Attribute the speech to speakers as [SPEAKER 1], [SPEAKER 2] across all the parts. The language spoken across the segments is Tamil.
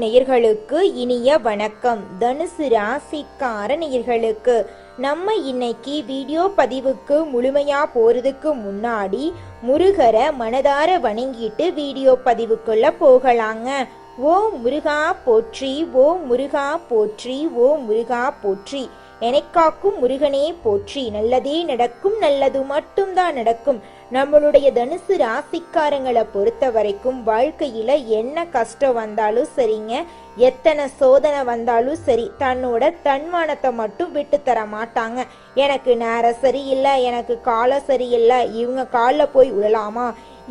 [SPEAKER 1] நேயர்களுக்கு இனிய வணக்கம். தனுசு ராசிக்கார நேயர்களுக்கு நம்ம இன்னைக்கு வீடியோ பதிவுக்கு முழுமையா போறதுக்கு முன்னாடி முருகரை மனதார வணங்கிட்டு வீடியோ பதிவுக்குள்ள போகலாங்க. ஓ முருகா போற்றி ஓ முருகா போற்றி ஓ முருகா போற்றி. எனக்காக்கும் முருகனே போற்றி. நல்லதே நடக்கும் நல்லது மட்டும்தான் நடக்கும். நம்மளுடைய தனுசு ராசிக்காரங்களை பொறுத்த வரைக்கும் வாழ்க்கையில என்ன கஷ்டம் வந்தாலும் சரிங்க எத்தனை சோதனை வந்தாலும் சரி தன்னோட தன்மானத்தை மட்டும் விட்டு தர மாட்டாங்க. எனக்கு நேரம் சரியில்லை எனக்கு காலம் சரியில்லை இவங்க காலில் போய் விழலாமா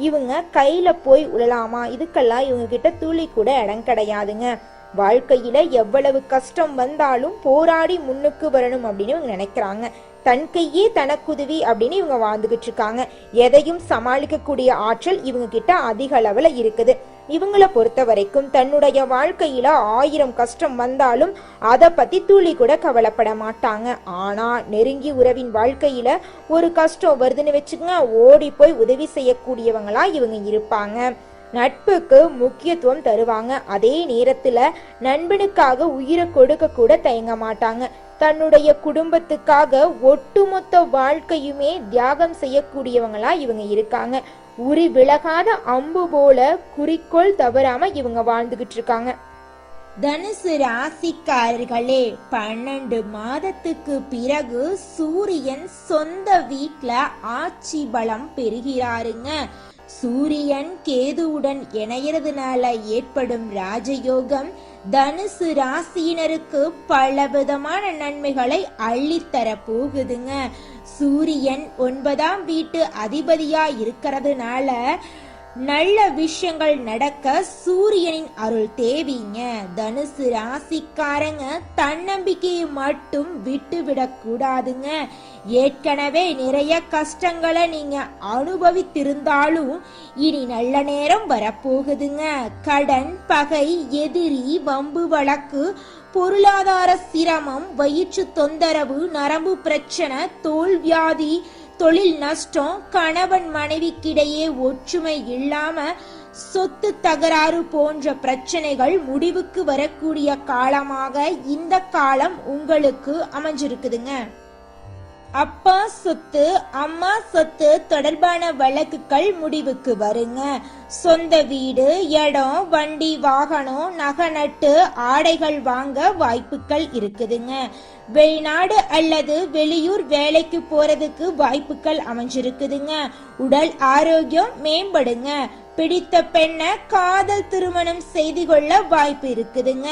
[SPEAKER 1] இவங்க கையில போய் விழலாமா இதுக்கெல்லாம் இவங்க கிட்ட துளி கூட இடம் கிடையாதுங்க. வாழ்க்கையில எவ்வளவு கஷ்டம் வந்தாலும் போராடி முன்னுக்கு வரணும் அப்படின்னு இவங்க நினைக்கிறாங்க. தன் கையே தனக்குதவி அப்படின்னு இவங்க வாழ்ந்துகிட்டு இருக்காங்க. எதையும் சமாளிக்கக்கூடிய ஆற்றல் இவங்க கிட்ட அதிக அளவுல இருக்குது. இவங்கள பொறுத்த வரைக்கும் தன்னுடைய வாழ்க்கையில ஆயிரம் கஷ்டம் வந்தாலும் அதை பத்தி துளி கூட கவலைப்பட மாட்டாங்க. ஆனா நெருங்கி உறவின் வாழ்க்கையில ஒரு கஷ்டம் வருதுன்னு வச்சுக்கோங்க ஓடி போய் உதவி செய்யக்கூடியவங்களா இவங்க இருப்பாங்க. நட்புக்கு முக்கியத்துவம் தருவாங்க. அதே நேரத்துல நண்பனுக்காக உயிரை கொடுக்க கூட தயங்க மாட்டாங்க. தன்னுடைய குடும்பத்துக்காக ஒட்டுமொத்த வாழ்க்கையுமே தியாகம் செய்யக்கூடியவங்களா இவங்க இருக்காங்க. உரி விலகாத அம்பு போல குறிக்கோள் தவறாம இவங்க வாழ்ந்துகிட்டு இருக்காங்க. தனுசு ராசிக்காரர்களே பன்னெண்டு மாதத்துக்கு பிறகு சூரியன் சொந்த வீட்டில் ஆட்சி பலம் பெறுகிறாருங்க. சூரியன் கேதுவுடன் இணையறதுனால ஏற்படும் ராஜயோகம் தனுசு ராசியினருக்கு பல விதமான நன்மைகளை அள்ளித்தர போகுதுங்க. சூரியன் ஒன்பதாம் வீட்டு அதிபதியா இருக்கிறதுனால நல்ல விஷயங்கள் நடக்க சூரியனின் அருள் தேவிங்க. தனுசு ராசிக்காரங்க தன்னம்பிக்கையை மட்டும் விட்டுவிடக் கூடாதுங்க. ஏற்கனவே நிறைய கஷ்டங்களை நீங்க அனுபவித்திருந்தாலும் இனி நல்ல நேரம் வரப்போகுதுங்க. கடன் பகை எதிரி வம்பு வழக்கு பொருளாதார சிரமம் வயிற்று தொந்தரவு நரம்பு பிரச்சனை தோல் வியாதி தொழில் நஷ்டம் கணவன் மனைவிக்கிடையே ஒற்றுமை இல்லாம சொத்து தகராறு போன்ற பிரச்சனைகள் முடிவுக்கு வரக்கூடிய காலமாக இந்த காலம் உங்களுக்கு அமைஞ்சிருக்குதுங்க. அப்பா சொத்து அம்மா சொத்து தொடர்பான வழக்குகள் முடிவுக்கு வருங்க. சொந்த வீடு இடம் வண்டி வாகனம் நகை நட்டு ஆடைகள் வாங்க வாய்ப்புகள் இருக்குதுங்க. வெளிநாடு அல்லது வெளியூர் வேலைக்கு போறதுக்கு வாய்ப்புகள் அமைஞ்சிருக்குதுங்க. உடல் ஆரோக்கியம் மேம்படுங்க. பிடித்த பெண்ணை காதல் திருமணம் செய்து கொள்ள வாய்ப்பு இருக்குதுங்க.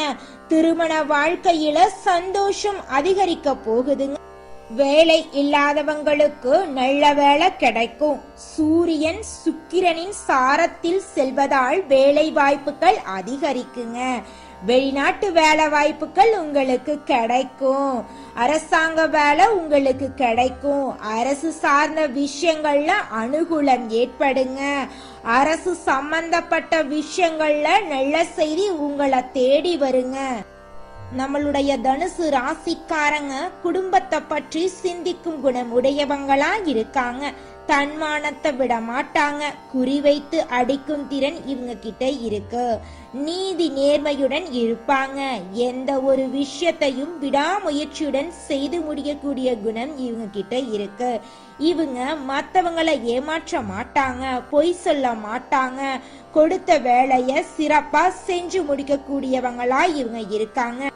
[SPEAKER 1] திருமண வாழ்க்கையில சந்தோஷம் அதிகரிக்க போகுதுங்க. வேலை இல்லாதவங்களுக்கு நல்ல வேலை கிடைக்கும். சூரியன் சுக்கிரனின் சாரத்தில் செல்வதால் வேலை வாய்ப்புகள் அதிகரிக்குங்க. வெளிநாட்டு வேலை வாய்ப்புகள் உங்களுக்கு கிடைக்கும். அரசாங்க வேலை உங்களுக்கு கிடைக்கும். அரசு சார்ந்த விஷயங்கள்ல அனுகூலம் ஏற்படுங்க. அரசு சம்பந்தப்பட்ட விஷயங்கள்ல நல்ல செய்தி உங்களை தேடி வருங்க. நம்மளுடைய தனுசு ராசிக்காரங்க குடும்பத்தை பற்றி சிந்திக்கும் குணம் உடையவங்களா இருக்காங்க. தன்மானத்தை விட மாட்டாங்க குறிவைத்து அடிக்கும் திறன் இவங்க கிட்ட இருக்கு. நீதி நேர்மையுடன் இருப்பாங்க. எந்த ஒரு விஷயத்தையும் விடாமுயற்சியுடன் செய்து முடிக்கக்கூடிய குணம் இவங்க கிட்ட இருக்கு. இவங்க மற்றவங்களை ஏமாற்ற மாட்டாங்க. பொய் சொல்ல மாட்டாங்க. கொடுத்த வேலையை சிறப்பா செஞ்சு முடிக்கக்கூடியவங்களா இவங்க இருக்காங்க.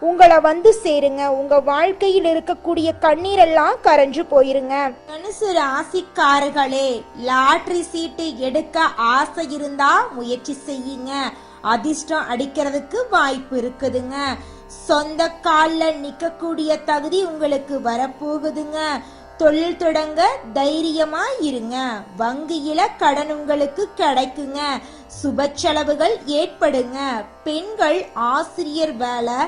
[SPEAKER 1] உங்களை வந்து சேருங்க. உங்க வாழ்க்கையில் இருக்கக்கூடிய கண்ணீரெல்லாம் கரைஞ்சு போயிருங்க. தனுசு ராசிக்காரர்களே லாட்ரி சீட்டு எடுக்க ஆசை இருந்தா முயற்சி செய்யுங்க. அதிர்ஷ்டம் அடிக்கிறதுக்கு வாய்ப்பு இருக்குதுங்க. சொந்த காலில் நிக்கக்கூடிய தகுதி உங்களுக்கு வரப்போகுதுங்க. தொழில் தொடங்க தைரியமா இருங்க வங்கியில கடன் உங்களுக்கு கிடைக்குங்க. சுப செலவுகள் ஏற்படுங்க. பெண்கள் ஆசிரியர் வேலை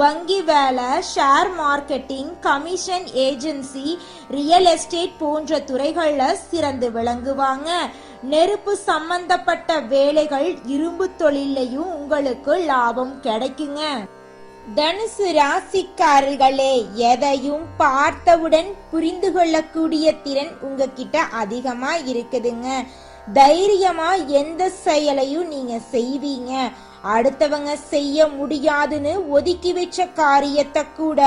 [SPEAKER 1] வங்கி வேலை share marketing commission agency real estate போன்ற துறைகளில் சிறந்து விளங்குவாங்க. நெருப்பு சம்பந்தப்பட்ட வேலைகள் இரும்பு தொழிலையும் உங்களுக்கு லாபம் கிடைக்குங்க. தனுசு ராசிக்காரர்களே எதையும் பார்த்தவுடன் புரிந்து கொள்ளக்கூடிய திறன் உங்ககிட்ட அதிகமா இருக்குதுங்க. தைரியமா எந்த செயலையும் நீங்க செய்வீங்க. அடுத்தவங்க செய்ய முடியாதுன்னு ஒதுக்கி வச்ச காரியத்தை கூட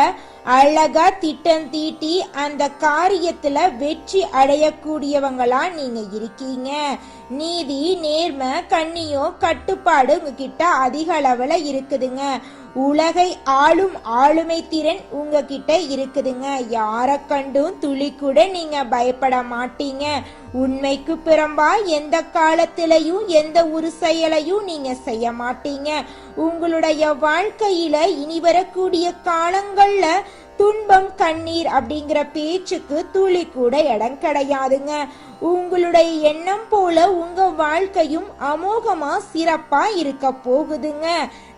[SPEAKER 1] அழகா திட்டம் தீட்டி அந்த காரியத்துல வெற்றி அடையக்கூடியவங்களா நீங்க இருக்கீங்க. நீதி நேர்மை கண்ணியோ கட்டுப்பாடு உங்ககிட்ட அதிக அளவுல இருக்குதுங்க. உலகை ஆளும் ஆளுமை திறன் உங்ககிட்ட இருக்குதுங்க. யாரை கண்டும் துளி கூட நீங்க பயப்பட மாட்டீங்க. உண்மைக்கு பிறம்பா எந்த காலத்திலையும் எந்த ஒரு செயலையும் நீங்க செய்ய மாட்டீங்க. உங்களுடைய வாழ்க்கையில இனி வரக்கூடிய காலங்கள்ல துன்பம் கண்ணீர் அப்படிங்கிற பேச்சுக்கு துளி கூட இடம் கிடையாதுங்க. உங்களுடைய எண்ணம் போல உங்க வாழ்க்கையும் அமோகமா சிறப்பா இருக்க போகுதுங்க.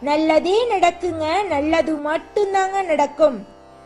[SPEAKER 1] நல்லதே நடக்குங்க. நல்லது மட்டும்தாங்க நடக்கும்.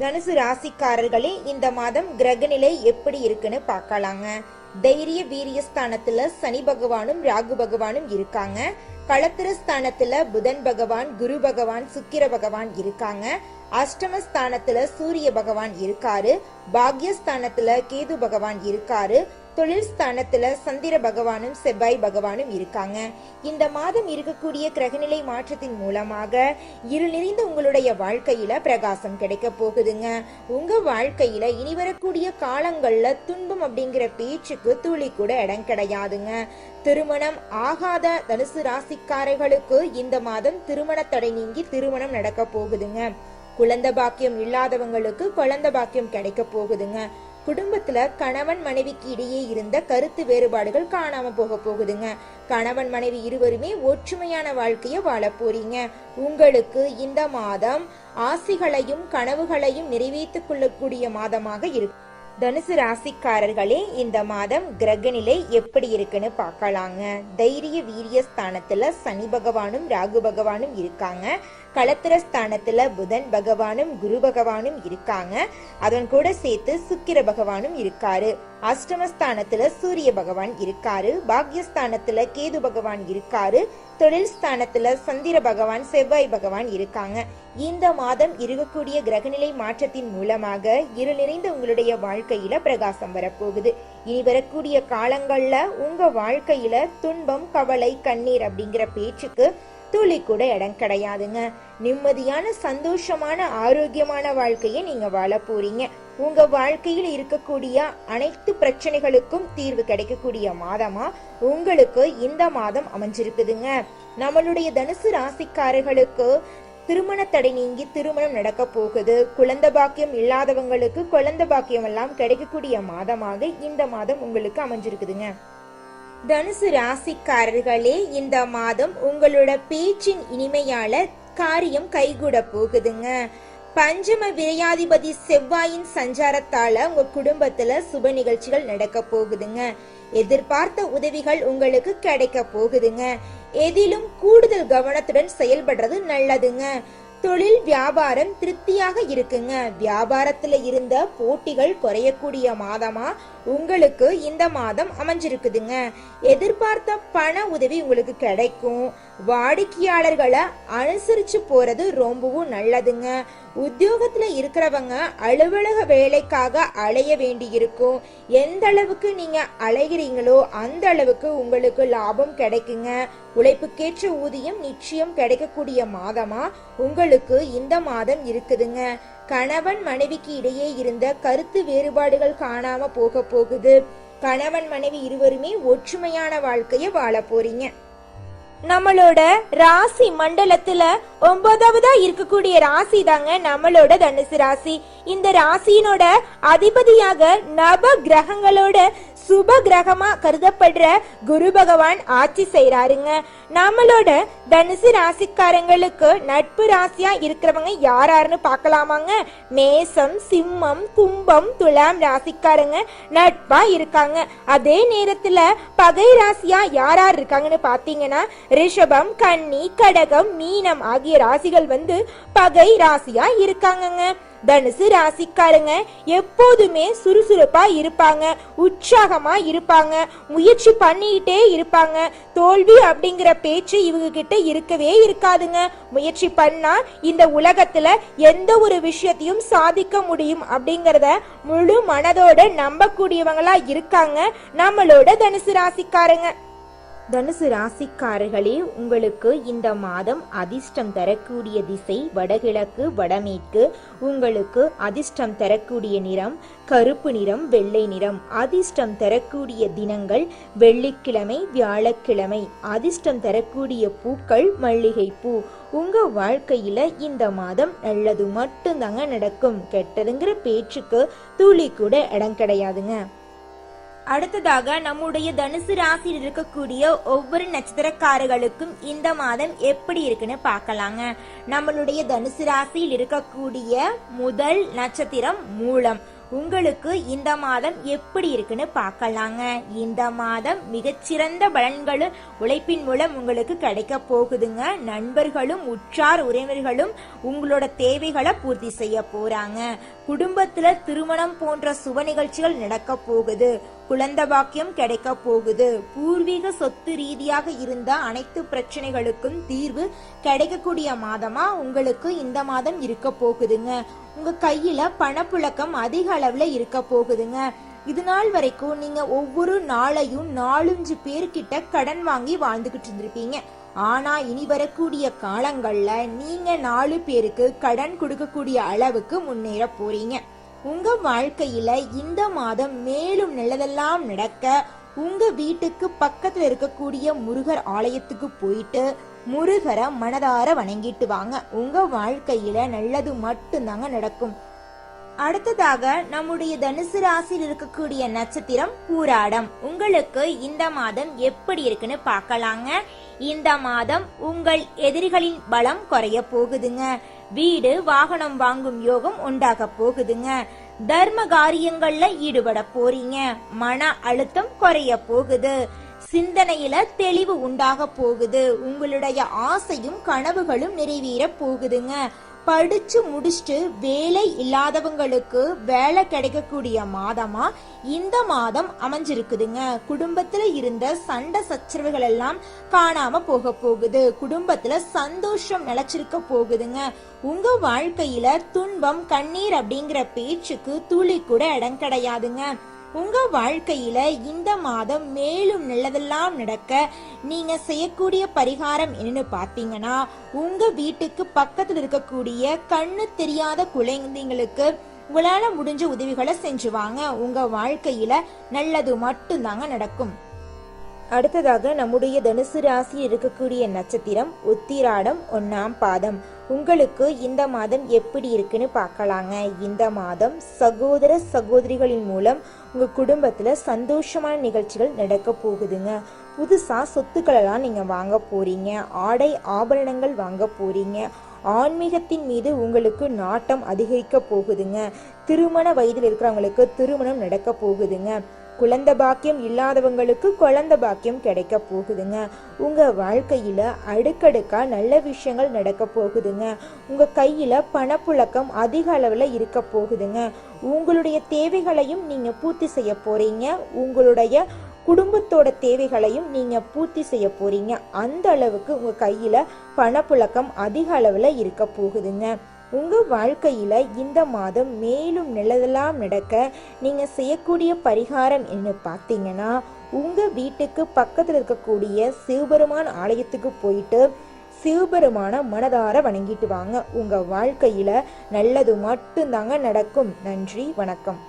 [SPEAKER 1] தனுசு ராசிக்காரர்களே இந்த மாதம் கிரகநிலை எப்படி இருக்குன்னு பார்க்கலாங்க. தைரிய வீரியஸ்தானத்துல சனி பகவானும் ராகு பகவானும் இருக்காங்க. களத்திரஸ்தானத்துல புதன் பகவான் குரு பகவான் சுக்கிர பகவான் இருக்காங்க. அஷ்டமஸ்தானத்துல சூரிய பகவான் இருக்காரு. பாக்யஸ்தானத்துல கேது பகவான் இருக்காரு. தொழில் ஸ்தானத்துல சந்திர பகவானும் செவ்வாய் பகவானும் இருக்காங்க. இந்த மாதம் இருக்கக்கூடிய கிரகநிலை மாற்றத்தின் மூலமாக இருள் நிறைந்த உங்களுடைய வாழ்க்கையில பிரகாசம் கிடைக்க போகுதுங்க. உங்க வாழ்க்கையில இனி வரக்கூடிய காலங்கள்ல துன்பம் அப்படிங்கிற பேச்சுக்கு துளி கூட இடம் கிடையாதுங்க. திருமணம் ஆகாத தனுசு ராசிக்காரர்களுக்கு இந்த மாதம் திருமண தடை நீங்கி திருமணம் நடக்க போகுதுங்க. குழந்தை பாக்கியம் இல்லாதவங்களுக்கு குழந்தை பாக்கியம் கிடைக்க போகுதுங்க. குடும்பத்துல கணவன் மனைவிக்கு இடையே இருந்த கருத்து வேறுபாடுகள் காணாம போக போகுதுங்க. கணவன் மனைவி இருவருமே ஒற்றுமையான வாழ்க்கைய வாழ போறீங்க. உங்களுக்கு இந்த மாதம் ஆசைகளையும் கனவுகளையும் நிறைவேற்றிக் கொள்ளக்கூடிய மாதமாக இருக்கும் தனுசு ராசிக்காரர்களே இந்த மாதம் கிரகநிலை எப்படி இருக்குன்னு பார்க்கலாங்க. தைரிய வீரிய ஸ்தானத்துல சனி பகவானும் ராகு பகவானும் இருக்காங்க. களத்திர ஸ்தானத்துல புதன் பகவானும் குரு பகவானும் இருக்காங்க. அதன் கூட சேர்த்து சுக்கிர பகவானும் இருக்காரு. அஷ்டமஸ்தானத்துல சூரிய பகவான் இருக்காரு பாக்யஸ்தானத்துல கேது பகவான் இருக்காரு தொழில் ஸ்தானத்துல சந்திர பகவான் செவ்வாய் பகவான் இருக்காங்க. இந்த மாதம் இருக்கக்கூடிய கிரகநிலை மாற்றத்தின் மூலமாக இரு நிறைந்த உங்களுடைய வாழ்க்கையில பிரகாசம் வரப்போகுது. இனி வரக்கூடிய காலங்கள்ல உங்க வாழ்க்கையில துன்பம் கவலை கண்ணீர் அப்படிங்கிற பேச்சுக்கு துளி கூட இடம் கிடையாதுங்க. நிம்மதியான சந்தோஷமான ஆரோக்கியமான வாழ்க்கையை நீங்க வாழ போறீங்க. உங்க வாழ்க்கையில் இருக்கக்கூடிய அனைத்து பிரச்சனைகளுக்கும் தீர்வு கிடைக்கக்கூடிய மாதமா உங்களுக்கு இந்த மாதம் அமைஞ்சிருக்குதுங்க. நம்மளுடைய தனுசு ராசிக்காரர்களுக்கு திருமண தடை நீங்கி திருமணம் நடக்க போகுது. குழந்தை பாக்கியம் இல்லாதவங்களுக்கு குழந்தை பாக்கியம் எல்லாம் கிடைக்கக்கூடிய மாதமாக இந்த மாதம் உங்களுக்கு அமைஞ்சிருக்குதுங்க. தனுசு ராசிக்காரர்களே இந்த மாதம் உங்களோட பேச்சின் இனிமையால காரியம் கைகூட போகுதுங்க. பஞ்சம விரையாதிபதி செவ்வாயின் சஞ்சாரத்தால உங்க குடும்பத்துல சுப நிகழ்ச்சிகள் நடக்க போகுதுங்க. எதிர்பார்த்த உதவிகள் உங்களுக்கு கிடைக்க போகுதுங்க. எதிலும் கூடுதல் கவனத்துடன் செயல்படுறது நல்லதுங்க. தொழில் வியாபாரம் திருப்தியாக இருக்குங்க. வியாபாரத்துல இருந்த போட்டிகள் குறையக்கூடிய மாதமா உங்களுக்கு இந்த மாதம் அமைஞ்சிருக்குதுங்க. எதிர்பார்த்த பண உதவி உங்களுக்கு கிடைக்கும். வாடிக்கையாளர்களை அனுசரிச்சு போறது ரொம்பவும் நல்லதுங்க. உத்தியோகத்துல இருக்கிறவங்க அலுவலக வேலைக்காக அலைய வேண்டி இருக்கும் எந்த அளவுக்கு நீங்க அலைகிறீங்களோ அந்த அளவுக்கு உங்களுக்கு லாபம் கிடைக்குங்க. உழைப்புக்கேற்ற ஊதியம் நிச்சயம் கிடைக்கக்கூடிய மாதமா உங்களுக்கு இந்த மாதம் இருக்குதுங்க. கணவன் மனைவிக்கு இடையே இருந்த கருத்து வேறுபாடுகள் காணாம போக போகுது. கணவன் மனைவி இருவருமே ஒற்றுமையான வாழ்க்கைய வாழ போறீங்க. நம்மளோட ராசி மண்டலத்துல ஒன்பதாவதா இருக்கக்கூடிய ராசி தாங்க நம்மளோட தனுசு ராசி. இந்த ராசியினோட அதிபதியாக நவ கிரகங்களோட சுப கிரகமா கருதப்படுற குரு பகவான் ஆட்சி செய்யறாருங்க நம்மளோட தனுசு ராசிக்காரங்களுக்கு நட்பு ராசியா இருக்கிறவங்க யாராருன்னு பார்க்கலாமாங்க? மேசம் சிம்மம் கும்பம் துலாம் ராசிக்காரங்க நட்பா இருக்காங்க. அதே நேரத்துல பகை ராசியா யார் யார் இருக்காங்கன்னு பாத்தீங்கன்னா ரிஷபம் கன்னி கடகம் மீனம் ஆகிய ராசிகள் வந்து பகை ராசியா இருக்காங்கங்க. தனுசு ராசிக்காரங்க எப்போதுமே சுறுசுறுப்பா இருப்பாங்க உற்சாகமா இருப்பாங்க முயற்சி பண்ணிக்கிட்டே இருப்பாங்க. தோல்வி அப்படிங்கிற பேச்சு இவங்க கிட்ட இருக்கவே இருக்காதுங்க. முயற்சி பண்ணா இந்த உலகத்துல எந்த ஒரு விஷயத்தையும் சாதிக்க முடியும் அப்படிங்கிறத முழு மனதோட நம்பக்கூடியவங்களா இருக்காங்க நம்மளோட தனுசு ராசிக்காரங்க. தனுசு ராசிக்காரர்களே உங்களுக்கு இந்த மாதம் அதிர்ஷ்டம் தரக்கூடிய திசை வடகிழக்கு வடமேற்கு. உங்களுக்கு அதிர்ஷ்டம் தரக்கூடிய நிறம் கருப்பு நிறம் வெள்ளை நிறம். அதிர்ஷ்டம் தரக்கூடிய தினங்கள் வெள்ளிக்கிழமை வியாழக்கிழமை. அதிர்ஷ்டம் தரக்கூடிய பூக்கள் மல்லிகை பூ உங்க வாழ்க்கையில இந்த மாதம் நல்லது மட்டும்தாங்க நடக்கும். கெட்டதுங்கிற பேச்சுக்கு துளி கூட இடம் கிடையாதுங்க. அடுத்ததாக நம்முடைய தனுசு ராசியில் இருக்கக்கூடிய ஒவ்வொரு நட்சத்திரக்காரர்களுக்கும் இந்த மாதம் எப்படி இருக்குன்னு பார்க்கலாங்க. நம்மளுடைய தனுசு ராசியில் இருக்கக்கூடிய முதல் நட்சத்திரம் மூலம் உங்களுக்கு இந்த மாதம் எப்படி இருக்குன்னு பார்க்கலாங்க. இந்த மாதம் மிகச்சிறந்த பலன்களும் உழைப்பின் மூலம் உங்களுக்கு கிடைக்க போகுதுங்க. நண்பர்களும் உற்றார் உறவினர்களும் உங்களோட தேவைகளை பூர்த்தி செய்ய போறாங்க. குடும்பத்துல திருமணம் போன்ற சுப நிகழ்ச்சிகள் நடக்க போகுது. குழந்தை பாக்கியம் கிடைக்க போகுது. பூர்வீக சொத்து ரீதியாக இருந்த அனைத்து பிரச்சனைகளுக்கும் தீர்வு கிடைக்கக்கூடிய மாதமா உங்களுக்கு இந்த மாதம் இருக்க போகுதுங்க. உங்க கையில பணப்புழக்கம் அதிக அளவுல இருக்க போகுதுங்க. இது நாள் வரைக்கும் நீங்க ஒவ்வொரு நாளையும் நாலஞ்சு பேர்கிட்ட கடன் வாங்கி வாழ்ந்துகிட்டு இருந்திருப்பீங்க. ஆனா இனி வரக்கூடிய காலங்கள்ல நீங்க நாலு பேருக்கு கடன் கொடுக்கக்கூடிய அளவுக்கு முன்னேற போறீங்க. உங்க வாழ்க்கையில இந்த மாதம் மேலும் நல்லதெல்லாம் நடக்க உங்க வீட்டுக்கு பக்கத்துல இருக்கக்கூடிய முருகர் ஆலயத்துக்கு போயிட்டு முருகரை மனதார வணங்கிட்டு வாங்க. உங்க வாழ்க்கையில நல்லது மட்டும்தாங்க நடக்கும். அடுத்ததாக நம்முடைய தனுசு ராசியில் இருக்கக்கூடிய நட்சத்திரம் பூராடம். உங்களுக்கு இந்த மாதம் எப்படி இருக்குன்னு பார்க்கலாங்க. இந்த மாதம் உங்கள் எதிரிகளின் பலம் குறைய போகுதுங்க. வீடு வாகனம் வாங்கும் யோகம் உண்டாக போகுதுங்க. தர்ம காரியங்கள்ல ஈடுபட போறீங்க. மன அழுத்தம் குறைய போகுது. சிந்தனையில தெளிவு உண்டாக போகுது. உங்களுடைய ஆசையும் கனவுகளும் நிறைவேற போகுதுங்க. படிச்சு முடிச்சுட்டு வேலை இல்லாதவங்களுக்கு வேலை கிடைக்கக்கூடிய மாதமா இந்த மாதம் அமைஞ்சிருக்குதுங்க. குடும்பத்துல இருந்த சண்டை சச்சரவுகள் எல்லாம் காணாம போக போகுது. குடும்பத்துல சந்தோஷம் நிலைச்சிருக்க போகுதுங்க. உங்க வாழ்க்கையில துன்பம் கண்ணீர் அப்படிங்கிற பேச்சுக்கு துளி கூட இடம் கிடையாதுங்க. உங்க வாழ்க்கையில இந்த மாதம் மேலும் நல்லதெல்லாம் நடக்க நீங்க செய்யக்கூடிய பரிகாரம் என்னன்னு பாத்தீங்கன்னா உங்க வீட்டுக்கு பக்கத்துல இருக்கக்கூடிய கண்ணு தெரியாத குழந்தைங்களுக்கு உங்களால முடிஞ்ச உதவிகளை செஞ்சு வாங்க உங்க வாழ்க்கையில நல்லது மட்டும்தாங்க நடக்கும். அடுத்ததாக நம்முடைய தனுசு ராசி இருக்கக்கூடிய நட்சத்திரம் உத்திராடம் ஒன்னாம் பாதம். உங்களுக்கு இந்த மாதம் எப்படி இருக்குன்னு பார்க்கலாங்க. இந்த மாதம் சகோதர சகோதரிகளின் மூலம் உங்கள் குடும்பத்தில் சந்தோஷமான நிகழ்ச்சிகள் நடக்க போகுதுங்க. புதுசாக சொத்துக்களெல்லாம் நீங்கள் வாங்க போகிறீங்க ஆடை ஆபரணங்கள் வாங்க போகிறீங்க ஆன்மீகத்தின் மீது உங்களுக்கு நாட்டம் அதிகரிக்க போகுதுங்க. திருமண வயதில் இருக்கிறவங்களுக்கு திருமணம் நடக்க போகுதுங்க. குழந்த பாக்கியம் இல்லாதவங்களுக்கு குழந்த பாக்கியம் கிடைக்க போகுதுங்க. உங்க வாழ்க்கையில அடுக்கடுக்கா நல்ல விஷயங்கள் நடக்க போகுதுங்க. உங்க கையில பணப்புழக்கம் அதிக அளவுல இருக்க போகுதுங்க. உங்களுடைய தேவைகளையும் நீங்க பூர்த்தி செய்ய போறீங்க. உங்களுடைய குடும்பத்தோட தேவைகளையும் நீங்க பூர்த்தி செய்ய போறீங்க. அந்த அளவுக்கு உங்க கையில பணப்புழக்கம் அதிக அளவுல இருக்க போகுதுங்க. உங்கள் வாழ்க்கையில் இந்த மாதம் மேலும் நல்லதெல்லாம் நடக்க நீங்கள் செய்யக்கூடிய பரிகாரம் என்ன பார்த்தீங்கன்னா உங்கள் வீட்டுக்கு பக்கத்தில் இருக்கக்கூடிய சிவபெருமான் ஆலயத்துக்கு போயிட்டு சிவபெருமான மனதார வணங்கிட்டு வாங்க. உங்கள் வாழ்க்கையில் நல்லது மட்டும்தாங்க நடக்கும். நன்றி வணக்கம்.